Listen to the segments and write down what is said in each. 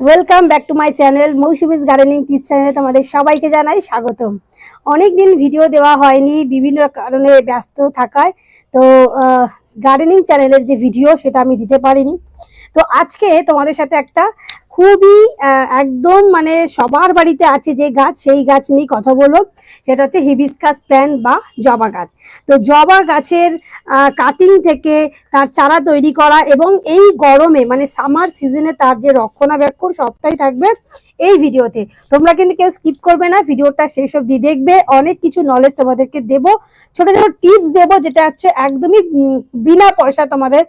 Welcome back to my channel Mousumi's gardening tips চ্যানেলে তোমাদের সবাইকে জানাই স্বাগতম। অনেক দিন ভিডিও দেওয়া হয়নি, বিভিন্ন কারণে ব্যস্ত থাকায়। তো গার্ডেনিং চ্যানেলের যে ভিডিও সেটা আমি দিতে পারিনি। তো আজকে তোমাদের সাথে একটা খুবই একদম মানে সবার বাড়িতে আছে যে গাছ, সেই গাছ নিয়ে কথা বলব। সেটা হচ্ছে হিবিসকাস প্ল্যান্ট বা জবা গাছ। তো জবা গাছের কাটিং থেকে তার চারা তৈরি করা এবং এই গরমে মানে সামার সিজনে তার যে রক্ষণাবেক্ষণ সবটাই থাকবে এই ভিডিওতে। তোমরা কিন্তু কেউ স্কিপ করবে না, ভিডিওটা শেষ অবধি দেখবে। অনেক কিছু নলেজ তোমাদেরকে দেব। ছোট ছোট টিপস দেব, যেটা হচ্ছে একদমই বিনা পয়সা তোমাদের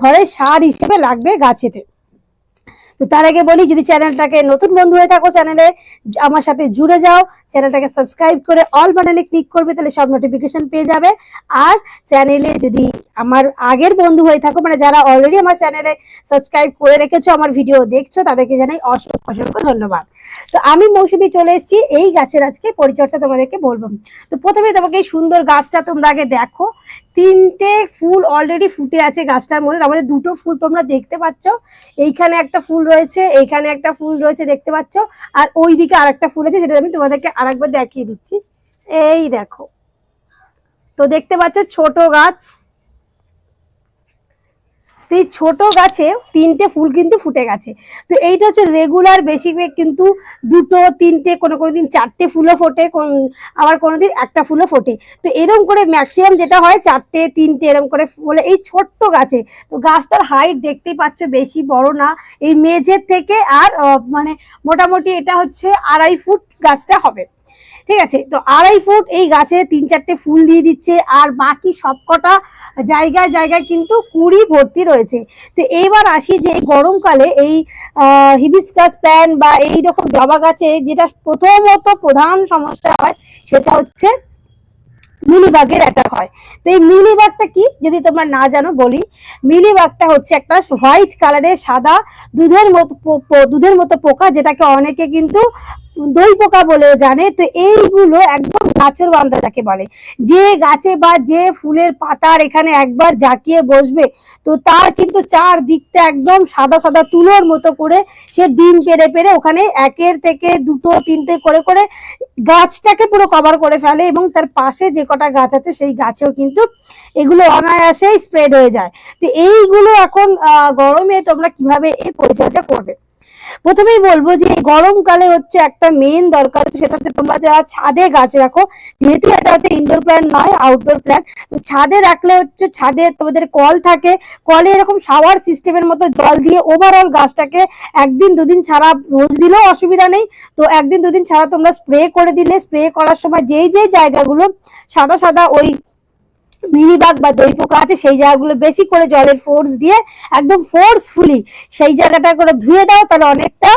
ঘরে সার হিসেবে লাগবে গাছেতে। তো তার আগে বলি, যদি চ্যানেলটাকে নতুন বন্ধু হয়ে থাকো চ্যানেলে, আমার সাথে জুড়ে যাও। চ্যানেলটাকে সাবস্ক্রাইব করে অল বাটনে ক্লিক করবে, তাহলে সব নোটিফিকেশন পেয়ে যাবে। আর চ্যানেলে যদি আমার আগের বন্ধু হয়ে থাকো মানে যারা অলরেডি আমার চ্যানেলে সাবস্ক্রাইব করে রেখেছো, আমার ভিডিও দেখছ, তাদেরকে জানাই অসংখ্য অসংখ্য ধন্যবাদ। তো আমি মৌসুমি চলে এসেছি, এই গাছের আজকে পরিচর্যা তোমাদেরকে বলব। তো প্রথমে তোমাকে এই সুন্দর গাছটা তোমরা আগে দেখো তিনটে ফুল অলরেডি ফুটে আছে গাছটার মধ্যে। আমাদের দুটো ফুল তোমরা দেখতে পাচ্ছ। এইখানে একটা ফুল রয়েছে, এইখানে একটা ফুল রয়েছে, দেখতে পাচ্ছ। আর ওই দিকে আরেকটা ফুল আছে, সেটা আমি তোমাদেরকে আরেকবার দেখিয়ে দিচ্ছি। এই দেখো। তো দেখতে পাচ্ছ ছোট গাছ। তো এই ছোট গাছে তিনটে ফুল কিন্তু ফুটে গেছে। তো এইটা হচ্ছে রেগুলার বেশি কিন্তু দুটো, তিনটে, কোনো কোনো দিন চারটে ফুলও ফোটে, কোন- আবার কোনো দিন একটা ফুলও ফোটে। তো এরকম করে ম্যাক্সিমাম যেটা হয় চারটে, তিনটে এরকম করে ফুলে। এই ছোট্ট গাছে, তো গাছটার হাইট দেখতেই পাচ্ছ বেশি বড় না। এই মেঝের থেকে আর মানে মোটামুটি এটা হচ্ছে আড়াই ফুট গাছটা হবে। ঠিক আছে? তো আড়াই ফুট এই গাছে তিন চারটে ফুল দিয়ে দিচ্ছে, আর বাকি সবকটা জায়গায় জায়গায় কিন্তু কুড়ি ভর্তি রয়েছে। তো এইবার আসি যে গরমকালে এই হিবিসকাস প্যান বা এই রকম জবা গাছে, যেটা প্রথমত প্রধান সমস্যা হয়, সেটা হচ্ছে মিলিবাগের অ্যাটাক হয়। তো এই মিলিবাগটা কি? যদি তোমরা না জানো, বলি। মিলিবাগটা হচ্ছে একটা হোয়াইট কালারের সাদা দুধের মতো দুধের মতো পোকা, যেটাকে অনেকে কিন্তু দই পোকা বলেও জানে। তো এইগুলো একদম গাছের বান্ধা যাকে বলে। যে গাছে বা যে ফুলের পাতার এখানে একবার জাকিয়ে বসবে, তো তার কিন্তু চার দিকটা একদম সাদা সাদা তুলোর মতো করে সে ডিম পেরে পেরে ওখানে একের থেকে দুটো, তিনটে করে করে গাছটাকে পুরো কভার করে ফেলে এবং তার পাশে যে কটা গাছ আছে সেই গাছেও কিন্তু এগুলো অনায়াসেই স্প্রেড হয়ে যায়। তো এইগুলো এখন গরমে তোমরা কীভাবে এই পরিচর্যা করবে? প্রথমেই বলব যে গরমকালে হচ্ছে একটা মেন দরকার সেটা হচ্ছে তোমরা যারা ছাদে গাছ রাখো, যেহেতু এটা হচ্ছে ইনডোর প্ল্যান্ট নয় আউটডোর প্ল্যান্ট তো ছাদে রাখলে হচ্ছে ছাদে তোমাদের কল থাকে, কলে এরকম শাওয়ার সিস্টেমের মতো জল দিয়ে ওভারঅল গাছটাকে একদিন দুদিন ছাড়া রোজ দিলেও অসুবিধা নেই। তো একদিন দুদিন ছাড়া তোমরা স্প্রে করে দিলে স্প্রে করার সময় যেই যেই জায়গাগুলো সাদা সাদা ওই মিলিবাগ বা দই পোকা আছে, সেই জায়গাগুলো বেশি করে জলের ফোর্স দিয়ে একদম ফোর্সফুলি সেই জায়গাটা করে ধুয়ে দাও, তাহলে অনেকটা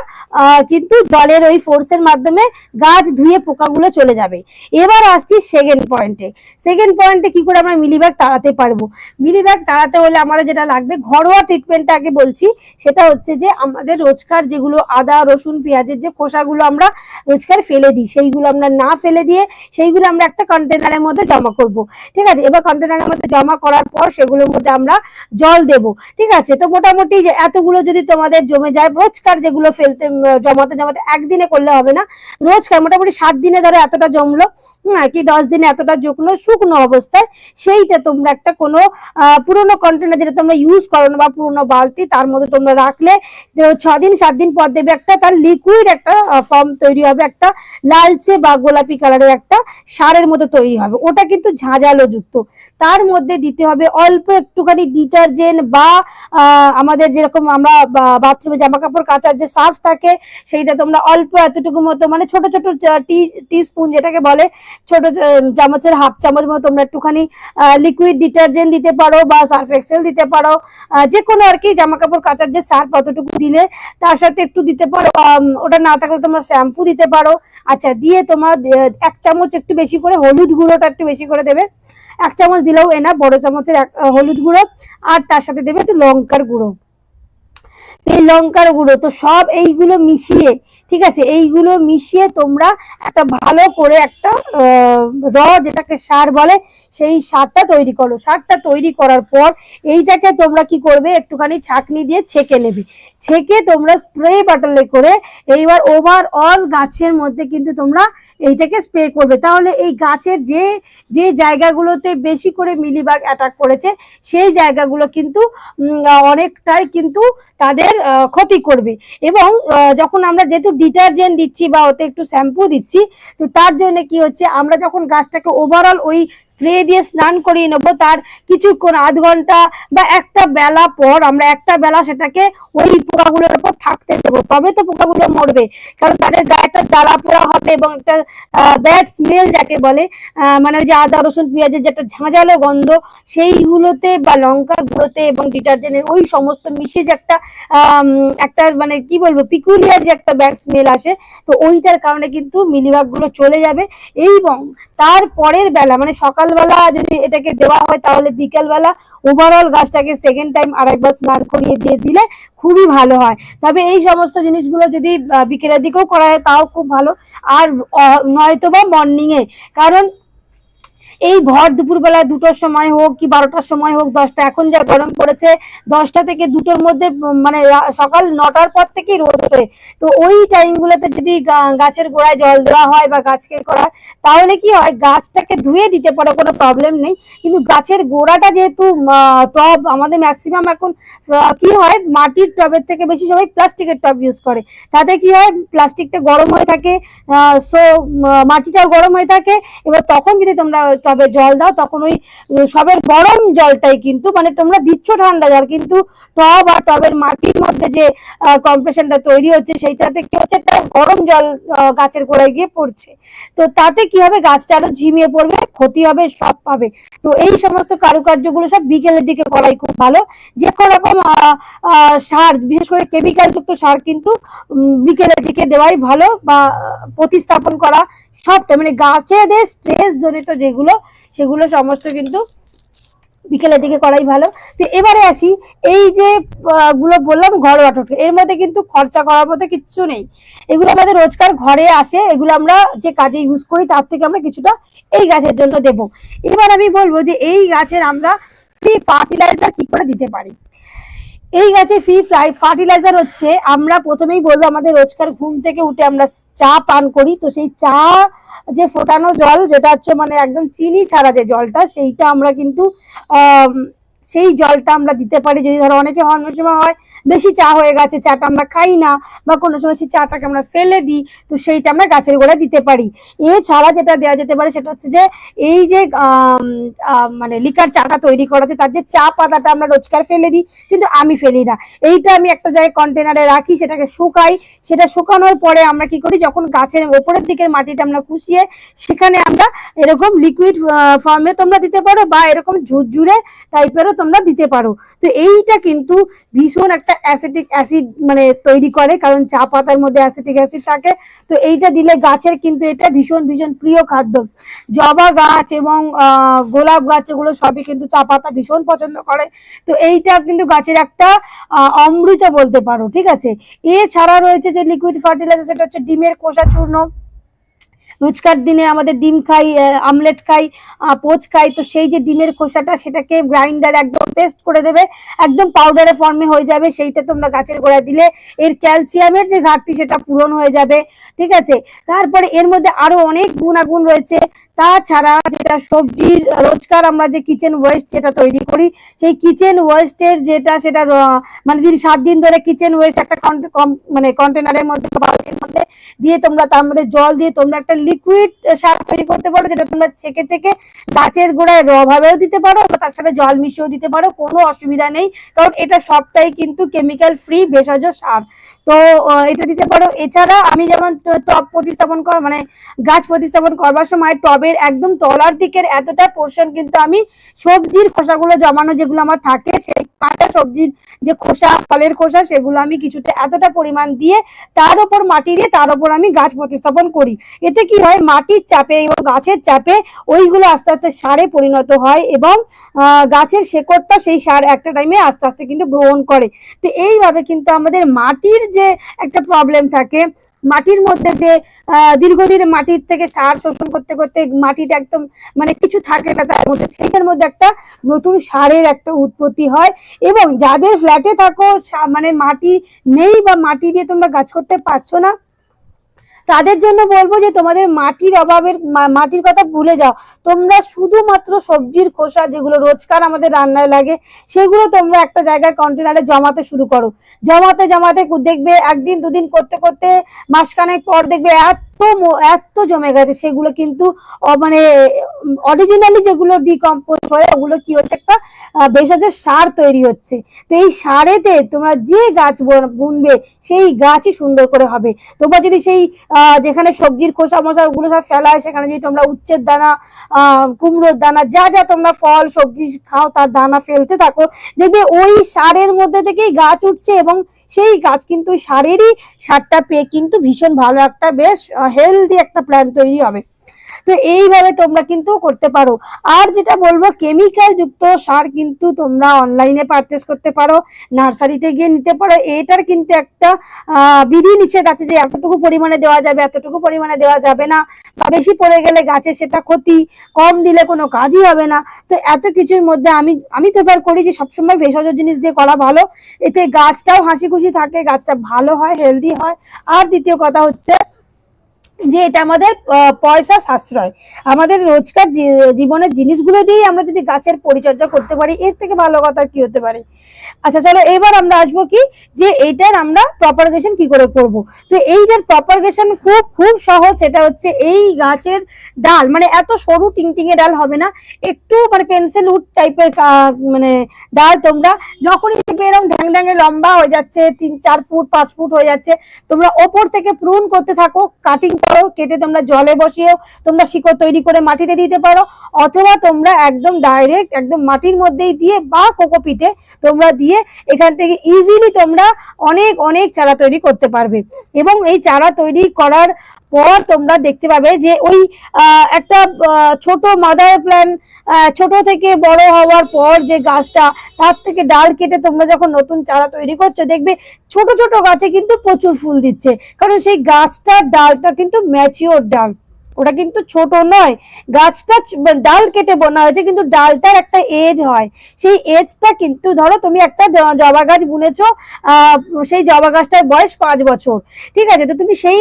কিন্তু জলের ওই ফোর্সের মাধ্যমে গাছ ধুয়ে পোকাগুলো চলে যাবে। এবার আসছি সেকেন্ড পয়েন্টে সেকেন্ড পয়েন্টে কি করে আমরা মিলিবাগ তাড়াতে পারব? মিলিবাগ তাড়াতে হলে আমাদের যেটা লাগবে, ঘরোয়া ট্রিটমেন্টটা আগে বলছি, সেটা হচ্ছে যে আমাদের রোজকার যেগুলো আদা, রসুন, পেঁয়াজের যে খোসাগুলো আমরা রোজকার ফেলে দিই, সেইগুলো আমরা না ফেলে দিয়ে সেইগুলো আমরা একটা কন্টেনারের মধ্যে জমা করব। ঠিক আছে? এবার কন্টেনারের মধ্যে জমা করার পর সেগুলোর মধ্যে আমরা জল দেব। ঠিক আছে? তো মোটামুটি এতগুলো যদি তোমাদের জমে যায়, রোজকার যেগুলো ফেলতে জমাতে জমাতে একদিনে করলে হবে না। রোজকার মোটামুটি সাত দিনে ধরো এতটা জমলো কি দশ দিনে এতটা জমলো শুকনো অবস্থায় সেইটা তোমরা একটা কোনো পুরোনো কন্টেনার যেটা তোমরা ইউজ করো না বা পুরোনো বালতি, তার মধ্যে তোমরা রাখলে তো ছ দিন সাত দিন পর দেবে একটা, তার লিকুইড একটা ফর্ম তৈরি হবে একটা, লালচে বা গোলাপি কালারের একটা সারের মতো তৈরি হবে। ওটা কিন্তু ঝাঁঝালো যুক্ত। তার মধ্যে দিতে হবে অল্প একটুখানি ডিটারজেন্ট বা আমাদের যেরকম আমরা বাথরুমে জামা কাপড় কাচার যে সার্ফ থাকে, সেইটা তোমরা অল্প এতটুকু মতো মানে ছোট ছোট টি স্পুন যেটাকে বলে, ছোট চামচের হাফ চামচ মতো তোমরা একটুখানি লিকুইড ডিটারজেন্ট দিতে পারো বা সার্ফ এক্সেল দিতে পারো যে কোনো আর কি জামা কাপড় কাচার যে সার্ফ অতটুকু দিলে, তার সাথে একটু দিতে পারো ওটা না থাকলে তোমরা শ্যাম্পু দিতে পারো। আচ্ছা দিয়ে তোমার এক চামচ একটু বেশি করে হলুদ গুঁড়োটা একটু বেশি করে দেবে। এক চামচ দিলেও এনা বড় চামচের এক- হলুদ গুঁড়ো, আর তার সাথে দেবে একটু লঙ্কার গুঁড়ো। এই লঙ্কার গুঁড়ো, তো সব এইগুলো মিশিয়ে ঠিক আছে, এইগুলো মিশিয়ে তোমরা একটা ভালো করে একটা র যেটাকে সার বলে, সেই সারটা তৈরি করো। সারটা তৈরি করার পর এইটাকে তোমরা কি করবে, একটুখানি ছাঁকনি দিয়ে ছেঁকে নেবে। ছেঁকে তোমরা স্প্রে বাটলে করে এইবার ওভারঅল গাছের মধ্যে কিন্তু তোমরা এইটাকে স্প্রে করবে। তাহলে এই গাছের যে যে জায়গাগুলোতে বেশি করে মিলিবাগ অ্যাটাক করেছে, সেই জায়গাগুলো কিন্তু অনেকটাই কিন্তু তাদের ক্ষতি করবে। এবং যখন আমরা যেহেতু ডিটারজেন্ট দিচ্ছি বা ওতে একটু শ্যাম্পু দিচ্ছি, তো তার জন্য কি হচ্ছে, আমরা যখন গাছটাকে ওভারঅল ওই স্প্রে দিয়ে স্নান করিয়ে নেব। তার কিছুক্ষণ আধ ঘণ্টা বা একটা বেলা পর আমরা একটা বেলা সেটাকে ওই পোকাগুলোর উপর থাকতে দেবো। তবে তো পোকাগুলো মরবে। কারণ তাদের গায়েটা জ্বালা পোড়া হবে এবং একটা ব্যাড স্মেল যাকে বলে মানে ওই যে আদা, রসুন, পেঁয়াজের যে একটা ঝাঁঝালো গন্ধ, সেইগুলোতে বা লঙ্কার গুঁড়োতে এবং ডিটারজেন্টের ওই সমস্ত মিশে যে একটা একটা মানে কি বলব পিকুলিয়ার যে একটা ব্যাড স্মেল আসে, তো ওইটার কারণে কিন্তু মিলিবাগগুলো চলে যাবে এবং তার পরের বেলা মানে সকালবেলা যদি এটাকে দেওয়া হয়, তাহলে বিকেলবেলা ওভারঅল গাছটাকে সেকেন্ড টাইম আরেকবার স্নান করিয়ে দিয়ে দিলে খুবই ভালো হয়। তবে এই সমস্ত জিনিসগুলো যদি বিকেলের দিকেও করা হয়, তাও খুব ভালো। আর নয়তো বা মর্নিংয়ে কারণ এই ভর দুপুরবেলা দুটোর সময় হোক কি বারোটার সময় হোক, দশটা, এখন যা গরম পড়েছে, দশটা থেকে দুটোর মধ্যে মানে সকাল নটার পর থেকেই রোদ ওঠে। তো ওই টাইমগুলোতে যদি গাছের গোড়ায় জল দেওয়া হয় বা গাছকে করা, তাহলে কি হয়, গাছটাকে ধুয়ে দিতে পারে, কোনো প্রবলেম নেই। কিন্তু গাছের গোড়াটা যেহেতু টব, আমাদের ম্যাক্সিমাম এখন কি হয়, মাটির টবের থেকে বেশি সবাই প্লাস্টিকের টব ইউজ করে। তাতে কি হয়, প্লাস্টিকটা গরম হয়ে থাকে সো মাটিটাও গরম হয়ে থাকে। এবার তখন যদি তোমরা টবে জল দাও, তখন ওই সবের গরম জলটাই কিন্তু মানে তোমরা দিচ্ছ ঠান্ডা জল, কিন্তু টব আর টবের মাটির মধ্যে যে কম্প্রেশনটা তৈরি হচ্ছে, সেইটাতে কি হচ্ছে, একটা গরম জল গাছের গোড়ায় গিয়ে পড়ছে। তো তাতে কি হবে, গাছটা আরও ঝিমিয়ে পড়বে, ক্ষতি হবে, সব পাবে। তো এই সমস্ত কারুকার্যগুলো সব বিকেলের দিকে করাই খুব ভালো। যে কোনো রকম সার, বিশেষ করে কেমিক্যাল যুক্ত সার কিন্তু বিকেলের দিকে দেওয়াই ভালো, বা প্রতিস্থাপন করা সবটা মানে গাছেদের স্ট্রেস জনিত যেগুলো সেগুলো সমস্ত কিন্তু বিকেলের দিকে করাই ভালো। তো এবারে আসি, এই যে গুলো বললাম ঘরোয়া টোটকা এর মধ্যে কিন্তু খরচা করার মতো কিচ্ছু নেই। এগুলো আমাদের রোজকার ঘরে আসে, এগুলো আমরা যে কাজে ইউজ করি তার থেকে আমরা কিছুটা এই গাছের জন্য দেব। এবার আমি বলব যে এই গাছের আমরা ফ্রি ফার্টিলাইজার কি করে দিতে পারি? এই গাছে ফ্রি ফার্টিলাইজার হচ্ছে। আমরা প্রথমেই বলব, আমাদের রোজকার ঘুম থেকে উঠে আমরা চা পান করি। তো সেই চা যে ফোটানো জল, যেটা হচ্ছে মানে একদম চিনি ছাড়া যে জলটা, সেইটা আমরা কিন্তু সেই জলটা আমরা দিতে পারি। যদি ধরো অনেকে অনেক সময় হয় বেশি চা হয়ে গেছে, চাটা আমরা খাই না, বা কোনো সময় সেই চাটাকে আমরা ফেলে দিই, তো সেইটা আমরা গাছের গোড়ায় দিতে পারি। এছাড়া যেটা দেওয়া যেতে পারে সেটা হচ্ছে যে, এই যে মানে লিকার চাটা তৈরি করা আছে তার যে চা পাতাটা আমরা রোজকার ফেলে দিই, কিন্তু আমি ফেলি না। এইটা আমি একটা জায়গায় কন্টেনারে রাখি, সেটাকে শুকাই। সেটা শুকানোর পরে আমরা কি করি, যখন গাছের ওপরের দিকের মাটিটা আমরা কুচিয়ে সেখানে আমরা এরকম লিকুইড ফর্মে তোমরা দিতে পারো, বা এরকম ঝুরঝুরে টাইপেরও তোমরা দিতে পারো। তো এইটা কিন্তু ভীষণ একটা অ্যাসিটিক অ্যাসিড মানে তৈরি করে, কারণ চা পাতার মধ্যে অ্যাসিটিক অ্যাসিড থাকে। তো এইটা দিলে গাছের কিন্তু এটা ভীষণ ভীষণ প্রিয় খাদ্য। জবা গাছ এবং গোলাপ গাছ এগুলো সবই কিন্তু চা পাতা ভীষণ পছন্দ করে। তো এইটা কিন্তু গাছের একটা অমৃত বলতে পারো, ঠিক আছে? এছাড়া রয়েছে যে লিকুইড ফার্টিলাইজার সেটা হচ্ছে ডিমের খোসা চূর্ণ রোজকার দিনে আমাদের ডিম খাই আমলেট খাই পোচ খাই, তো সেই যে ডিমের খোসাটা সেটাকে গ্রাইন্ডার একদম পেস্ট করে দেবে, একদম পাউডারের ফর্মে হয়ে যাবে, সেইটা তোমরা গাছের গোড়ায় দিলে এর ক্যালসিয়ামের যে ঘাটতি সেটা পূরণ হয়ে যাবে, ঠিক আছে? তারপরে এর মধ্যে আরও অনেক গুণাগুণ রয়েছে তাছাড়া যেটা সবজির রোজকার আমরা যে কিচেন ওয়েস্ট যেটা তৈরি করি, সেই কিচেন ওয়েস্টের যেটা, সেটা মানে যদি সাত দিন ধরে কিচেন ওয়েস্ট একটা মানে কন্টেনারের মধ্যে বালতির মধ্যে দিয়ে তোমরা তার মধ্যে জল দিয়ে তোমরা একটা লিকুইড সার তৈরি করতে পারো, যেটা তোমরা ছেঁকে ছেঁকে গাছের গোড়ায় র ভাবেও দিতে পারো, বা তার সাথে জল মিশিয়েও দিতে পারো, কোনো অসুবিধা নেই। কারণ এটা সবটাই কিন্তু কেমিক্যাল ফ্রি ভেষজ সার। তো এটা দিতে পারো। এছাড়া আমি যেমন টব প্রতিস্থাপন কর মানে গাছ প্রতিস্থাপন করবার সময় টবে টবের একদম তলার দিকের এতটা পোর্শন কিন্তু আমি সবজির খোসাগুলো জমানো যেগুলো আমার থাকে, সেই কাঁচা সবজির যে খোসা, ফলের খোসা, সেগুলো আমি কিছুটা, এতটা পরিমাণ দিয়ে তার উপর মাটি দিয়ে তার উপর আমি গাছ প্রতিস্থাপন করি। এতে কি হয়? মাটির চাপে এবং গাছের চাপে ওইগুলো আস্তে আস্তে সারে পরিণত হয় এবং গাছের শেকড়টা সেই সার একটা টাইমে আস্তে আস্তে কিন্তু গ্রহণ করে। তো এইভাবে কিন্তু আমাদের মাটির যে একটা প্রবলেম থাকে, মাটির মধ্যে যে দীর্ঘদিন মাটির থেকে সার শোষণ করতে করতে মাটিটা একদম মানে কিছু থাকে না তার মধ্যে, সেইটার মধ্যে একটা নতুন সারের একটা উৎপত্তি হয় এবং যাদের ফ্ল্যাটে থাকো মানে মাটি নেই বা মাটি দিয়ে তোমরা গাছ করতে পারছ না, তাদের জন্য বলব যে তোমাদের মাটির অভাবের মাটির কথা ভুলে যাও। তোমরা শুধুমাত্র সবজির খোসা যেগুলো রোজকার আমাদের রান্নায় লাগে, সেগুলো তোমরা একটা জায়গায় কন্টেনারে জমাতে শুরু করো। জমাতে জমাতে দেখবে একদিন দুদিন করতে করতে মাসখানেক পর দেখবে এত এত জমে গেছে, সেগুলো কিন্তু মানে অরিজিনালি যেগুলো ডিকম্পোজ হয়ে, ওগুলো কি হচ্ছে একটা ভেষজ সার তৈরি হচ্ছে। তো এই সারেতে তোমরা যে গাছ বন- বুনবে, সেই গাছই সুন্দর করে হবে। তোমরা যদি সেই যেখানে সবজির খোসা মশা ওগুলো সব ফেলা হয়, সেখানে যদি তোমরা উচ্ছের দানা কুমড়োর দানা, যা যা তোমরা ফল, সবজি খাও, তার দানা ফেলতে থাকো, দেখবে ওই সারের মধ্যে থেকেই গাছ উঠছে এবং সেই গাছ কিন্তু সারেরই সারটা পেয়ে কিন্তু ভীষণ ভালো একটা, বেশ হেলদি একটা প্ল্যান তৈরি হবে। তো এইভাবে তোমরা কিন্তু করতে পারো। আর যেটা বলব কেমিক্যাল যুক্ত সার কিন্তু তোমরা অনলাইনে পারচেস করতে পারো, নার্সারিতে গিয়ে নিতে পারো। এটার কিন্তু একটা বিধি নিষেধ আছে যে এতটুকু পরিমাণে দেওয়া যাবে, এতটুকু পরিমাণে দেওয়া যাবে না। বা বেশি পড়ে গেলে গাছের সেটা ক্ষতি, কম দিলে কোনো কাজই হবে না। তো এত কিছুর মধ্যে আমি আমি প্রেফার করি যে সবসময় ভেষজ জিনিস দিয়ে করা ভালো। এতে গাছটাও হাসি খুশি থাকে, গাছটা ভালো হয় হেলদি হয়। আর দ্বিতীয় কথা হচ্ছে যে এটা আমাদের পয়সা সাশ্রয়। আমাদের রোজকার জীবনের জিনিসগুলো দিয়েই আমরা যদি গাছের পরিচর্যা করতে পারি, এর থেকে ভালো কথা কি হতে পারে? আচ্ছা চলো, এবার আমরা আসব কি? যে এইটার আমরা প্রপারগেশন কি করে করব? তো এইটার প্রপারগেশন খুব খুব সহজ, সেটা হচ্ছে এই গাছের ডাল মানে এত সরু টিংটিঙে ডাল হবে না, একটু মানে পেন্সিল উড টাইপের মানে ডাল তোমরা যখনই দেখবে এরকম ঢ্যাং ঢ্যাঙে লম্বা হয়ে যাচ্ছে, তিন, চার ফুট, পাঁচ ফুট হয়ে যাচ্ছে, তোমরা ওপর থেকে প্রুন করতে থাকো কাটিং করো কেটে তোমরা জলে বসিয়েও তোমরা শিকড় তৈরি করে মাটিতে দিতে পারো, অথবা তোমরা একদম ডাইরেক্ট একদম মাটির মধ্যেই দিয়ে বা কোকোপিটে তোমরা দিয়ে এখান থেকে ইজিলি তোমরা অনেক অনেক চারা তৈরি করতে পারবে। এবং এই চারা তৈরি করার পর তোমরা দেখতে পাবে যে ওই একটা ছোট মাদার প্ল্যান ছোট থেকে বড় হওয়ার পর যে গাছটা, তার থেকে ডাল কেটে তোমরা যখন নতুন চারা তৈরি করছ, দেখবে ছোট ছোট গাছে কিন্তু প্রচুর ফুল দিচ্ছে। কারণ সেই গাছটার ডালটা কিন্তু ম্যাচিওর ডাল। ওটা কিন্তু ছোট নয়। গাছটা ডাল কেটে বোনা হয়েছে, কিন্তু ডালটার একটা এজ হয়। সেই এজটা কিন্তু ধরো তুমি একটা জবা গাছ বুনেছো সেই জবা গাছটার বয়স পাঁচ বছর। ঠিক আছে? তো তুমি সেই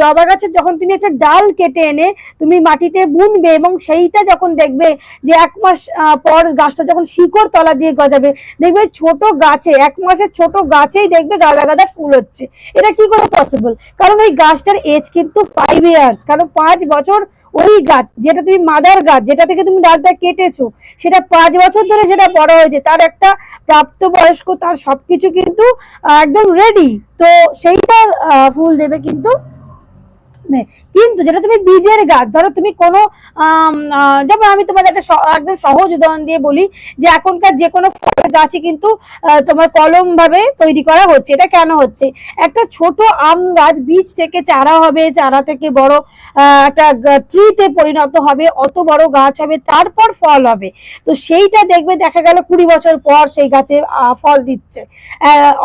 জবা গাছের যখন তুমি একটা ডাল কেটে এনে তুমি মাটিতে বুনবে এবং সেইটা যখন দেখবে যে এক মাস পর গাছটা যখন শিকড় তলা দিয়ে গজাবে, দেখবে ছোট গাছে, এক মাসের ছোট গাছেই দেখবে গাদা গাদা ফুল হচ্ছে। এটা কি করে পসিবল কারণ ওই গাছটার এজ কিন্তু ফাইভ ইয়ার্স কারণ পাঁচ বছর ওই গাছ, যেটা তুমি মাদার গাছ, যেটা থেকে তুমি ডালটা কেটেছো, সেটা পাঁচ বছর ধরে সেটা বড় হয়েছে, তার একটা প্রাপ্তবয়স্ক, তার সবকিছু কিন্তু একদম রেডি তো সেইটা ফুল দেবে কিন্তু কিন্তু যেটা তুমি বীজের গাছ, ধরো তুমি কোনো যেমন আমি তোমাদের একটা একদম সহজ উদাহরণ দিয়ে বলি যে এখনকার যে কোনো ফলের গাছই কিন্তু তোমার কলম ভাবে তৈরি করা হচ্ছে। এটা কেন হচ্ছে? একটা ছোট আম গাছ বীজ থেকে চারা হবে, চারা থেকে বড় একটা ট্রিতে পরিণত হবে, অত বড় গাছ হবে, তারপর ফল হবে। তো সেইটা দেখবে, দেখা গেল কুড়ি বছর পর সেই গাছে ফল দিচ্ছে।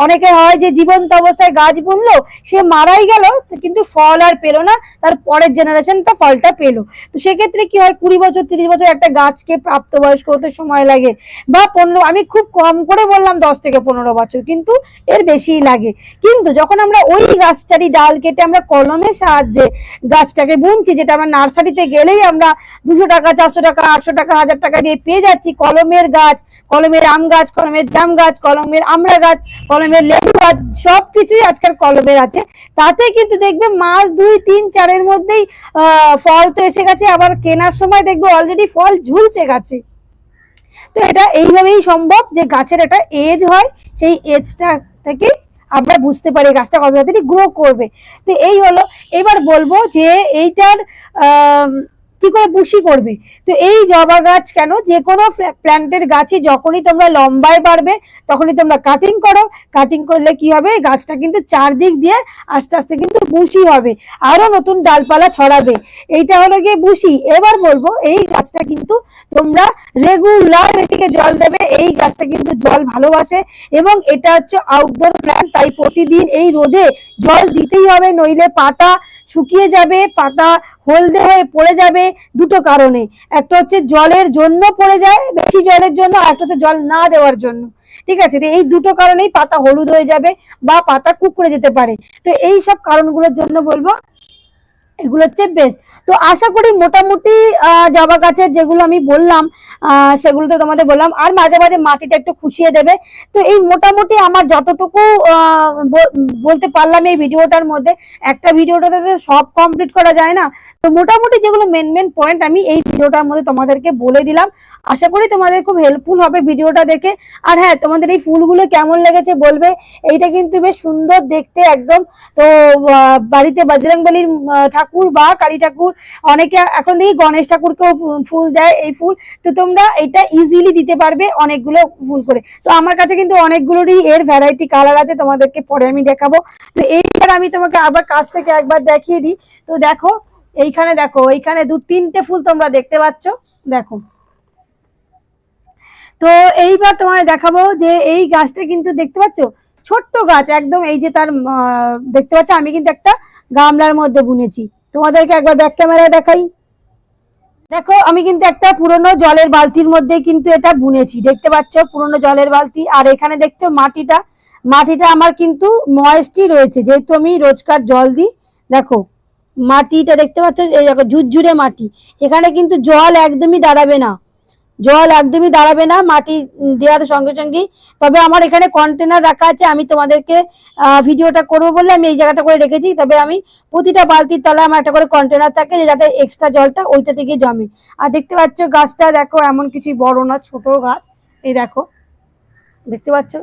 অনেকে হয় যে জীবন্ত অবস্থায় গাছ বুনলো, সে মারাই গেল, কিন্তু ফল আর পেল না। তার পরের জেনারেশনটা ফলটা পেল। তো সেক্ষেত্রে কি হয়, কুড়ি বছর, তিরিশ বছর একটা গাছকে প্রাপ্তবয়স্ক হতে সময় লাগে। বা পনেরো, আমি খুব কম করে বললাম দশ থেকে পনেরো বছর, কিন্তু এর বেশিই লাগে। কিন্তু যখন আমরা ওই গাছটারই ডাল কেটে আমরা কলমের সাহায্যে গাছটাকে বুনছি, যেটা আমরা নার্সারিতে গেলেই আমরা দুশো টাকা, চারশো টাকা, আটশো টাকা, হাজার টাকা দিয়ে পেয়ে যাচ্ছি। কলমের গাছ, কলমের আম গাছ, কলমের জাম গাছ, কলমের আমড়া গাছ, কলমের লেবু গাছ, সবকিছুই আজকাল কলমের আছে। তাতে কিন্তু দেখবে মাস দুই, তিন চারের মধ্যেই ফল তো এসে গেছে, আবার কেনার সময় দেখব অলরেডি ফল ঝুলছে গাছে। তো এটা এইভাবেই সম্ভব যে গাছের একটা এজ হয়, সেই এজটা থেকে আমরা বুঝতে পারি গাছটা কত তাড়াতাড়ি গ্রো করবে। তো এই হলো, এবার বলব যে এইটার কি করে বুশি করবে। তো এই জবা গাছ কেন? যে কোনো প্ল্যান্টের গাছে যখনই তোমরা লম্বায় বাড়বে, তখনই তোমরা কাটিং করো। কাটিং করলে কি হবে? গাছটা কিন্তু চারদিক দিয়ে আস্তে আস্তে কিন্তু বুশি হবে। আরও নতুন ডালপালা ছড়াবে। এইটা হলো গিয়ে বুশি এবার বলব, এই গাছটা কিন্তু তোমরা রেগুলার বেসিকে জল দেবে। এই গাছটা কিন্তু জল ভালোবাসে এবং এটা হচ্ছে আউটডোর প্ল্যান্ট তাই প্রতিদিন এই রোদে জল দিতেই হবে। নইলে পাতা শুকিয়ে যাবে, পাতা হলদে হয়ে পড়ে যাবে। দুটো কারণে। একটা হচ্ছে জলের জন্য পড়ে যায়, বেশি জলের জন্য, আর একটা হচ্ছে জল না দেওয়ার জন্য। ঠিক আছে? এই দুটো কারণেই পাতা হলুদ হয়ে যাবে বা পাতা কুকড়ে যেতে পারে। তো এই সব কারণগুলোর জন্য বলব এগুলো হচ্ছে বেস্ট তো আশা করি মোটামুটি জবা গাছের যেগুলো আমি বললাম সেগুলো তো তোমাদের বললাম আর মাঝে মাঝে মাটিটা একটু খুশিয়ে দেবে। তো এই মোটামুটি আমার যতটুকু বলতে পারলাম এই ভিডিওটার মধ্যে একটা ভিডিওটাতে তো সব কমপ্লিট করা যায় না। তো মোটামুটি যেগুলো মেন মেন পয়েন্ট আমি এই ভিডিওটার মধ্যে তোমাদেরকে বলে দিলাম। আশা করি তোমাদের খুব হেল্পফুল হবে ভিডিওটা দেখে। আর হ্যাঁ তোমাদের এই ফুলগুলো কেমন লেগেছে বলবে এইটা কিন্তু বেশ সুন্দর দেখতে একদম। তো বাড়িতে বজরংবলির আহ, ঠাকুর বা কালী ঠাকুর, অনেকে এখন দেখি গণেশ ঠাকুরকেও ফুল দেয় এই ফুল। তো তোমরা এটা ইজিলি দিতে পারবে অনেকগুলো ফুল করে। তো আমার কাছে কিন্তু অনেকগুলোরই এর ভ্যারাইটি কালার আছে, তোমাদেরকে পরে আমি দেখাবো। তো এইবার আমি তোমাকে আবার কাছ থেকে একবার দেখিয়ে দিই। তো দেখো, এইখানে দেখো, এইখানে দু, তিনটে ফুল তোমরা দেখতে পাচ্ছ। দেখো। তো এইবার তোমায় দেখাবো যে এই গাছটা কিন্তু দেখতে পাচ্ছ? ছোট্ট গাছ, একদম এই যে তার দেখতে পাচ্ছ? আমি কিন্তু একটা গামলার মধ্যে বুনেছি। তোমাদেরকে একবার ব্যাক ক্যামেরায় দেখাই। দেখো, আমি কিন্তু একটা পুরনো জলের বালতির মধ্যে কিন্তু এটা বুনেছি। দেখতে পাচ্ছ পুরনো জলের বালতি। আর এখানে দেখছ মাটিটা। মাটিটা আমার কিন্তু ময়েস্টই রয়েছে। যেহেতু আমি রোজকার জল দিই, দেখো, মাটিটা দেখতে পাচ্ছ, এই দেখো ঝুরঝুরে মাটি। এখানে কিন্তু জল একদমই দাঁড়াবে না। জল একদমই দাঁড়াবে না, মাটি দেওয়ার সঙ্গে সঙ্গেই। তবে আমার এখানে কন্টেনার রাখা আছে, আমি তোমাদেরকে ভিডিওটা করব বলে আমি এই জায়গাটা করে রেখেছি। তবে আমি প্রতিটা বালতির তলায় আমার একটা করে কন্টেনার থাকে যে যাতে এক্সট্রা জলটা ওইটা থেকে জমে। আর দেখতে পাচ্ছ গাছটা, দেখো, এমন কিছুই বড় না, ছোট গাছ। এই দেখো, দেখতে পাচ্ছ?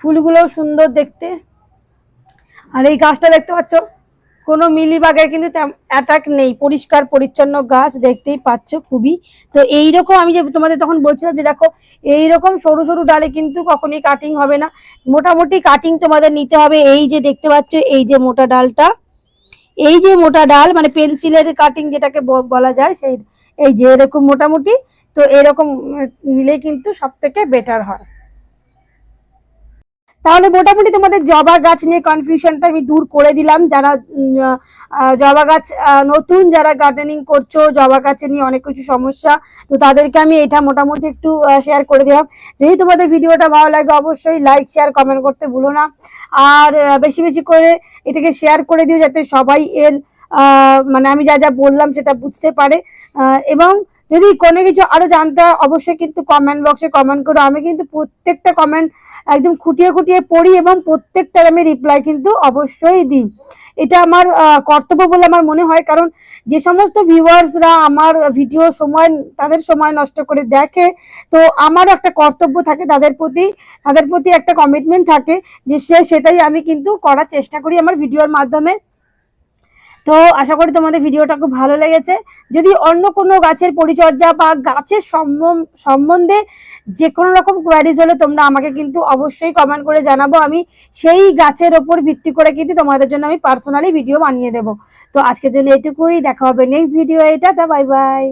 ফুলগুলোও সুন্দর দেখতে। আর এই গাছটা দেখতে পাচ্ছ? কোনো মিলিবাগের কিন্তু অ্যাটাক নেই। পরিষ্কার, পরিচ্ছন্ন গাছ দেখতেই পাচ্ছ খুবই। তো এইরকম আমি যে তোমাদের তখন বলছিলাম যে দেখো, এইরকম সরু সরু ডালে কিন্তু কখনোই কাটিং হবে না। মোটামুটি কাটিং তোমাদের নিতে হবে। এই যে দেখতে পাচ্ছ, এই যে মোটা ডালটা। এই যে মোটা ডাল মানে পেন্সিলের কাটিং যেটাকে বলা যায়, সেই এই যে এরকম মোটামুটি। তো এরকম নিলে কিন্তু সব থেকে বেটার হয়। তাহলে মোটামুটি তোমাদের জবা গাছ নিয়ে কনফিউশনটা আমি দূর করে দিলাম। যারা জবা গাছ নতুন যারা গার্ডেনিং করছ, জবা গাছে নিয়ে অনেক কিছু সমস্যা, তো তাদেরকে আমি এটা মোটামুটি একটু শেয়ার করে দিলাম। যদি তোমাদের ভিডিওটা ভালো লাগে, অবশ্যই লাইক শেয়ার কমেন্ট করতে ভুলো না। আর বেশি বেশি করে এটাকে শেয়ার করে দিও যাতে সবাই এর মানে আমি যা যা বললাম সেটা বুঝতে পারে। এবং যদি কোনো কিছু আরও জানতে হয়, অবশ্যই কিন্তু কমেন্ট বক্সে কমেন্ট করো। আমি কিন্তু প্রত্যেকটা কমেন্ট একদম খুঁটিয়ে খুঁটিয়ে পড়ি এবং প্রত্যেকটার আমি রিপ্লাই কিন্তু অবশ্যই দিই। এটা আমার কর্তব্য বলে আমার মনে হয়। কারণ যে সমস্ত ভিউয়ার্সরা আমার ভিডিও সময়, তাদের সময় নষ্ট করে দেখে, তো আমারও একটা কর্তব্য থাকে তাদের প্রতি। তাদের প্রতি একটা কমিটমেন্ট থাকে যে সে সেটাই আমি কিন্তু করার চেষ্টা করি আমার ভিডিওর মাধ্যমে। তো আশা করি তোমাদের ভিডিওটা খুব ভালো লেগেছে। যদি অন্য কোনো গাছের পরিচর্যা বা গাছের সম্বন্ধে যে কোনো রকম কোয়ারিজ হলে তোমরা আমাকে কিন্তু অবশ্যই কমেন্ট করে জানাব। আমি সেই গাছের ওপর ভিত্তি করে কিন্তু তোমাদের জন্য আমি পার্সোনালি ভিডিও বানিয়ে দেবো। তো আজকের জন্য এটুকুই, দেখা হবে নেক্সট ভিডিও এটা বাই বাই